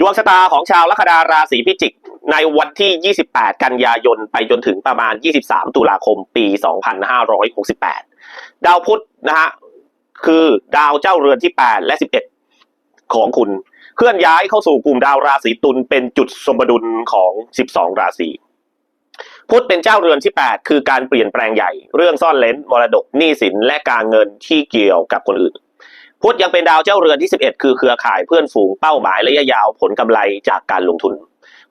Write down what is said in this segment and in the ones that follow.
ดวงชะตาของชาวลัคนาราศีพิจิก ในวันที่ 28 กันยายน ไปจนถึงประมาณ 23 ตุลาคม ปี 2568 ดาวพุธนะฮะคือดาวเจ้าเรือนที่ 8 และ 11 ของคุณ เคลื่อนย้ายเข้าสู่กลุ่มดาวราศีตุลเป็นจุดสมดุลของ 12 ราศีพุธเป็นเจ้าเรือนที่ 8 คือการเปลี่ยนแปลงใหญ่ เรื่องซ่อนเลนมรดกหนี้สินและการเงินที่เกี่ยวกับคนอื่น พุธยังเป็นดาวเจ้าเรือนที่ 11 คือเครือข่ายเพื่อนฝูงเป้าหมายระยะยาวผลกำไรจากการลงทุน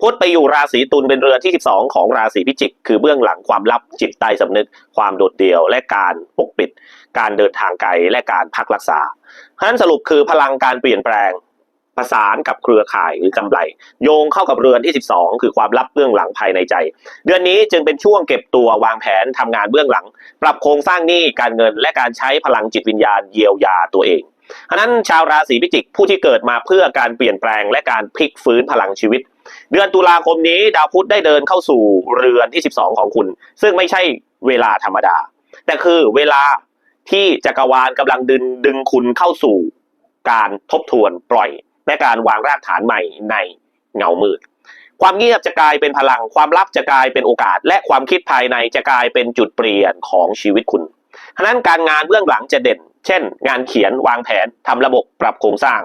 พุธไปอยู่ราศีตุลเป็นเรือนที่ 12 ของราศีพิจิก คือเบื้องหลังความลับจิตใต้สำนึก ความโดดเดี่ยว และการปกปิด การเดินทางไกลและการพักรักษาฉะนั้นสรุปคือพลังการเปลี่ยนแปลงประสานกับเครือข่ายหรือกำไร โยงเข้ากับเรือนที่ 12 คือความลับเบื้องหลังภายในใจ เดือนนี้จึงเป็นช่วงเก็บตัววางแผนทำงานเบื้องหลัง ปรับโครงสร้างหนี้การเงิน และการใช้พลังจิตวิญญาณเยียวยาตัวเอง ฉะนั้นชาวราศีพิจิกผู้ที่เกิดมาเพื่อการเปลี่ยนแปลงและการพลิกฟื้นพลังชีวิต เดือนตุลาคมนี้ดาวพุธได้เดินเข้าสู่เรือนที่ 12 ของคุณ ซึ่งไม่ใช่เวลาธรรมดา แต่คือเวลาที่จักรวาลกำลังดึงดึงคุณเข้าสู่การทบทวนปล่อย และการวางรากฐานใหม่ในเงามืดความเงียบจะกลายเป็นพลัง ความลับจะกลายเป็นโอกาส และความคิดภายในจะกลายเป็นจุดเปลี่ยนของชีวิตคุณ ฉะนั้นการงานเบื้องหลังจะเด่น เช่น งานเขียนวางแผนทำระบบปรับโครงสร้าง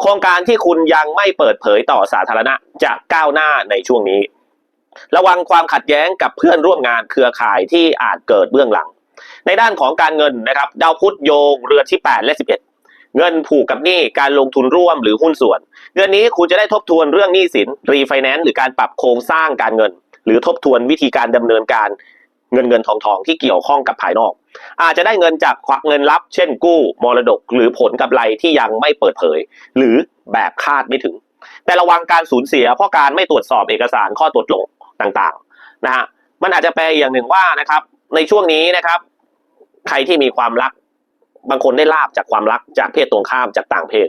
โครงการที่คุณยังไม่เปิดเผยต่อสาธารณะจะก้าวหน้าในช่วงนี้ ระวังความขัดแย้งกับเพื่อนร่วมงานเครือข่ายที่อาจเกิดเบื้องหลัง ในด้านของการเงินนะครับ ดาวพุธโยงเรือที่ 8 และ 11เงินผูกกับหนี้การลงทุนร่วมหรือหุ้นส่วน เดือนนี้คุณจะได้ทบทวนเรื่องหนี้สินรีไฟแนนซ์หรือการปรับโครงสร้างการเงิน หรือทบทวนวิธีการดำเนินการ เงินเงินทองทองที่เกี่ยวข้องกับภายนอก อาจจะได้เงินจากควักเงินลับ เช่นกู้มรดกหรือผลกำไรที่ยังไม่เปิดเผย หรือแบบคาดไม่ถึง แต่ระวังการสูญเสียเพราะการไม่ตรวจสอบเอกสารข้อตรวจลงต่างๆนะฮะมันอาจจะแปลอย่างหนึ่งว่านะครับ ในช่วงนี้นะครับ ใครที่มีความรัก บางคนได้ลาบจากความรักจากเพศตรงข้ามจากต่างเพศ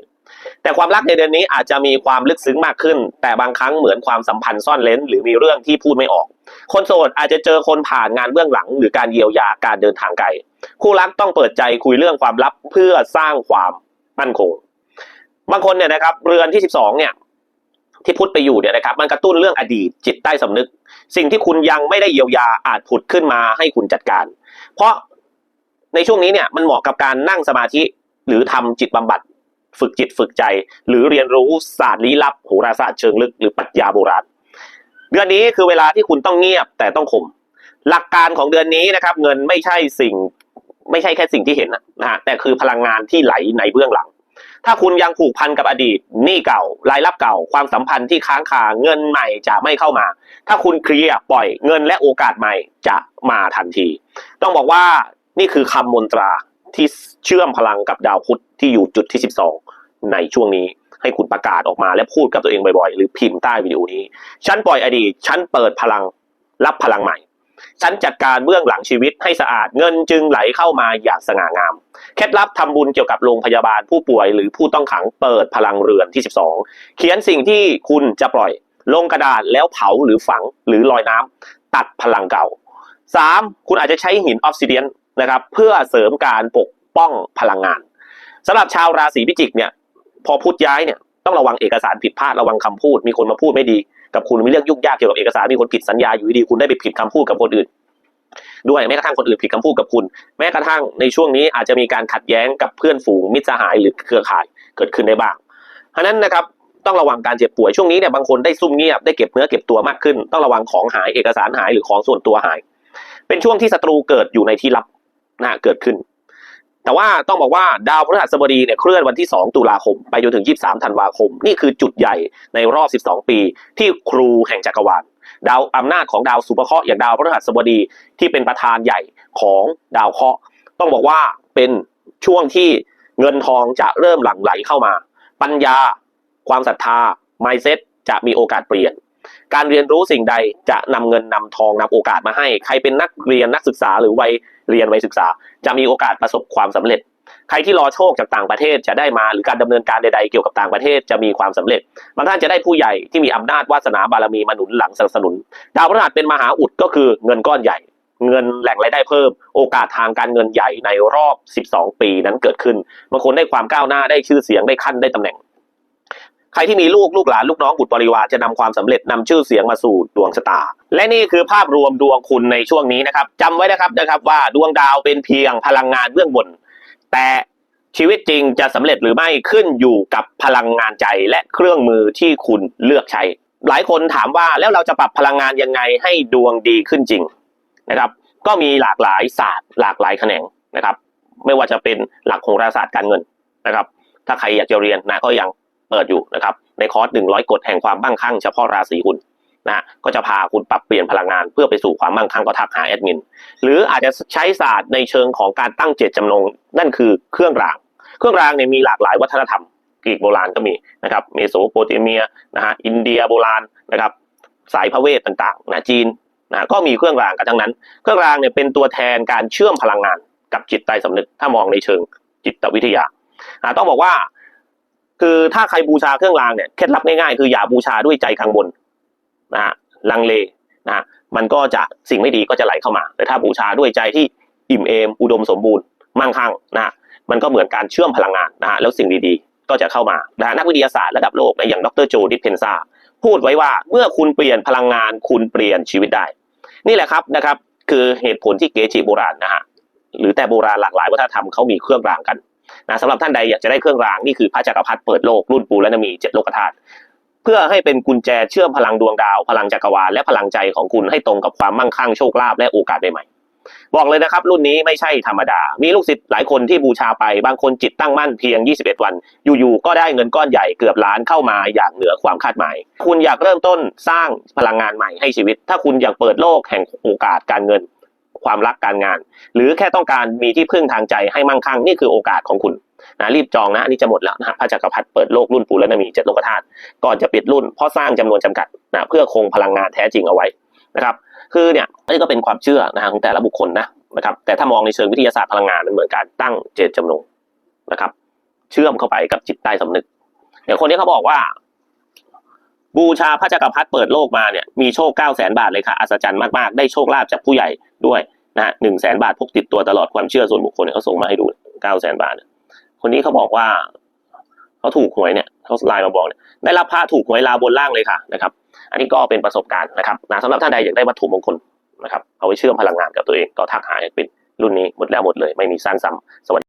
แต่ความรักในเดือนนี้อาจจะมีความลึกซึ้งมากขึ้น แต่บางครั้งเหมือนความสัมพันธ์ซ่อนเลนหรือมีเรื่องที่พูดไม่ออก คนโสดอาจจะเจอคนผ่านงานเบื้องหลัง หรือการเยียวยาการเดินทางไกลคู่รักต้องเปิดใจคุยเรื่องความลับเพื่อสร้างความมั่นคง บางคนเนี่ยนะครับเรือนที่ 12 เนี่ยที่พุทธไปอยู่เนี่ยนะครับมันกระตุ้นเรื่องอดีตจิตใต้สำนึก สิ่งที่คุณยังไม่ได้เยียวยาอาจผุดขึ้นมาให้คุณจัดการ เพราะในช่วงนี้เนี่ยมันเหมาะกับการนั่งสมาธิหรือทำจิตบำบัด ฝึกจิตฝึกใจ หรือเรียนรู้ศาสตร์ลี้ลับโหราศาสตร์เชิงลึกหรือปรัชญาโบราณ เดือนนี้คือเวลาที่คุณต้องเงียบแต่ต้องข่มหลักการของเดือนนี้นะครับ เงินไม่ใช่สิ่งไม่ใช่แค่สิ่งที่เห็นนะฮะแต่คือพลังงานที่ไหลในเบื้องหลัง ถ้าคุณยังผูกพันกับอดีตหนี้เก่ารายรับเก่า ความสัมพันธ์ที่ค้างคาเงินใหม่จะไม่เข้ามา ถ้าคุณเคลียร์ปล่อยเงินและโอกาสใหม่จะมาทันที ต้องบอกว่านี่คือคำมนตรา ที่เชื่อมพลังกับดาวพุธที่อยู่จุดที่ 12 ในช่วงนี้ให้คุณประกาศออกมาและพูดกับตัวเองบ่อยๆ หรือพิมพ์ใต้วิดีโอนี้ ฉันปล่อยอดีต ฉันเปิดพลังรับพลังใหม่ ฉันจัดการเบื้องหลังชีวิตให้สะอาดเงินจึงไหลเข้ามาอย่างสง่างาม เคล็ดลับทำบุญเกี่ยวกับโรงพยาบาลผู้ป่วยหรือผู้ต้องขังเปิดพลังเรือนที่ 12 เขียนสิ่งที่คุณจะปล่อย ลงกระดาษแล้วเผาหรือฝังหรือลอยน้ำตัดพลังเก่า 3. คุณอาจจะใช้หินออฟซิเดียน นะครับ เพื่อเสริมการปกป้องพลังงานสำหรับชาวราศีพิจิกเนี่ย พอพูดย้ายเนี่ยต้องระวังเอกสารผิดพลาดระวังคำพูด มีคนมาพูดไม่ดี กับคุณมีเรื่องยุ่งยากเกี่ยวกับเอกสารมีคนผิดสัญญาอยู่ดีคุณได้ไปผิดคำพูดกับคนอื่น ด้วยแม้กระทั่งคนอื่นผิดคำพูดกับคุณ แม้กระทั่งในช่วงนี้อาจจะมีการขัดแย้งกับเพื่อนฝูงมิตรสหายหรือเครือข่ายเกิดขึ้นได้บ้างเพราะฉะนั้นนะครับต้องระวังการเจ็บป่วยช่วงนี้เนี่ยบางคนได้ซุ่มเงียบได้เก็บเนื้อเก็บตัวมากขึ้น ต้องระวังของหายเอกสารหายหรือของส่วนตัวหาย เป็นช่วงที่ศัตรูเกิดอยู่ในที่ลับ นะเกิดขึ้น แต่ว่าต้องบอกว่าดาวพฤหัสบดีเนี่ยเคลื่อนวันที่ 2 ตุลาคม ไปจนถึง 23 ธันวาคม นี่คือจุดใหญ่ในรอบ 12 ปี ที่ครูแห่งจักรวาลดาวอำนาจของดาวสุภเคราะห์อย่างดาวพฤหัสบดีที่เป็นประธานใหญ่ของดาวเคราะห์ต้องบอกว่าเป็นช่วงที่เงินทองจะเริ่มหลั่งไหลเข้ามา ปัญญา ความศรัทธา mindset จะมีโอกาสเปลี่ยน การเรียนรู้สิ่งใดจะนำเงินนำทองนำโอกาสมาให้ ใครเป็นนักเรียนนักศึกษา หรือวัยเรียนวัยศึกษา จะมีโอกาสประสบความสำเร็จ ใครที่รอโชคจากต่างประเทศจะได้มาหรือการดำเนินการใดๆเกี่ยวกับต่างประเทศจะมีความสำเร็จบางท่านจะได้ผู้ใหญ่ที่มีอำนาจวาสนาบารมีมาหนุนหลังสนับสนุน ดาวพฤหัสเป็นมหาอุดก็คือเงินก้อนใหญ่เงินแหล่งรายได้เพิ่ม โอกาสทางการเงินใหญ่ในรอบ 12 ปีนั้นเกิดขึ้นบางคนได้ความก้าวหน้าได้ชื่อเสียงได้ขั้นได้ตำแหน่ง ใครที่มีลูกลูกหลานลูกน้องบุตรบริวารจะนำความสำเร็จนำชื่อเสียงมาสู่ดวงชะตา และนี่คือภาพรวมดวงคุณในช่วงนี้นะครับจำไว้นะครับนะครับว่าดวงดาวเป็นเพียงพลังงานเบื้องบน แต่ชีวิตจริงจะสำเร็จหรือไม่ขึ้นอยู่กับพลังงานใจและเครื่องมือที่คุณเลือกใช้ หลายคนถามว่าแล้วเราจะปรับพลังงานยังไงให้ดวงดีขึ้นจริงนะครับ ก็มีหลากหลายศาสตร์ หลากหลายแขนงนะครับ ไม่ว่าจะเป็นหลักโหราศาสตร์การเงินนะครับ ถ้าใครอยากจะเรียนนะก็ยัง เปิดอยู่นะครับในคอร์ส100กฎแห่งความมั่งคั่งเฉพาะราศีคุณนะก็จะพาคุณปรับเปลี่ยนพลังงานเพื่อไปสู่ความมั่งคั่งก็ทักหาแอดมิน หรืออาจจะใช้ศาสตร์ในเชิงของการตั้งเจตจำนง นั่นคือเครื่องราง เครื่องรางเนี่ยมีหลากหลายวัฒนธรรมกรีกโบราณก็มีนะครับเมโสโปเตเมียนะฮะอินเดียโบราณนะครับสายพระเวทต่างๆนะจีนนะก็มีเครื่องรางกันทั้งนั้น เครื่องรางเนี่ยเป็นตัวแทนการเชื่อมพลังงานกับจิตใต้สำนึกถ้ามองในเชิงจิตวิทยาต้องบอกว่า คือถ้าใครบูชาเครื่องรางเนี่ยเคล็ดลับง่ายๆ คืออย่าบูชาด้วยใจกังวลนะฮะลังเลนะฮะมันก็จะสิ่งไม่ดีก็จะไหลเข้ามา แต่ถ้าบูชาด้วยใจที่อิ่มเอมอุดมสมบูรณ์มั่งคั่งนะฮะมันก็เหมือนการเชื่อมพลังงานนะฮะแล้วสิ่งดีๆ ก็จะเข้ามานะฮะนักวิทยาศาสตร์ระดับโลกนะอย่างดรโจดิสเพนซาพูดไว้ว่าเมื่อคุณเปลี่ยนพลังงานคุณเปลี่ยนชีวิตได้ นี่แหละครับนะครับคือเหตุผลที่เกจิโบราณนะฮะหรือแต่โบราณหลากหลายวัฒนธรรมเขามีเครื่องรางกัน นะสำหรับท่านใดอยากจะได้เครื่องรางนี่คือพระจักรพรรดิเปิดโลกรุ่นปูและนมีเจ็ดโลกธาตุเพื่อให้เป็นกุญแจเชื่อมพลังดวงดาว พลังจักรวาลและพลังใจของคุณให้ตรงกับความมั่งคั่งโชคลาภและโอกาสใหม่ๆบอกเลยนะครับ รุ่นนี้ไม่ใช่ธรรมดา มีลูกศิษย์หลายคนที่บูชาไปบางคนจิตตั้งมั่นเพียง 21 วัน อยู่ๆก็ได้เงินก้อนใหญ่เกือบล้านเข้ามาอย่างเหนือความคาดหมาย คุณอยากเริ่มต้นสร้างพลังงานใหม่ให้ชีวิต ถ้าคุณอยากเปิดโลกแห่งโอกาสการเงิน ความรักการงาน หรือแค่ต้องการมีที่พึ่งทางใจให้มั่งคั่งนี่คือโอกาสของคุณนะรีบจองนะอันนี้จะหมดแล้วนะพระจักรพรรดิเปิดโลกรุ่นปูแลนามีเจ็ดโลกธาตุก่อนจะปิดรุ่นเพราะสร้างจำนวนจำกัดนะเพื่อคงพลังงานแท้จริงเอาไว้นะครับคือเนี่ยอันนี้ก็เป็นความเชื่อนะของแต่ละบุคคลนะนะครับแต่ถ้ามองในเชิงวิทยาศาสตร์พลังงานมันเหมือนการตั้งเจตจำนงนะครับ เชื่อมเข้าไปกับจิตใต้สำนึกอย่างคนนี้เขาบอกว่า บูชาพระจักรพรรดิเปิดโลกมาเนี่ยมีโชคเก้าแสนบาทเลยค่ะอัศจรรย์มากๆ ได้โชคลาภจากผู้ใหญ่ด้วย นะหนึ่งแสนบาทพกติดตัวตลอดความเชื่อส่วนบุคคลเนี่ยเขาส่งมาให้ดูเก้าแสนบาท คนนี้เขาบอกว่าเขาถูกหวยเนี่ยเขาไลน์มาบอกเนี่ยได้รับผ้าถูกหวยลาบนล่างเลยค่ะนะครับ อันนี้ก็เป็นประสบการณ์นะครับนะสำหรับท่านใดอยากได้วัตถุมงคลนะครับเอาไว้เชื่อมพลังงานกับตัวเองก็ทักหาเป็นรุ่นนี้หมดแล้วหมดเลย ไม่มีสร้างซ้ำสวัสดี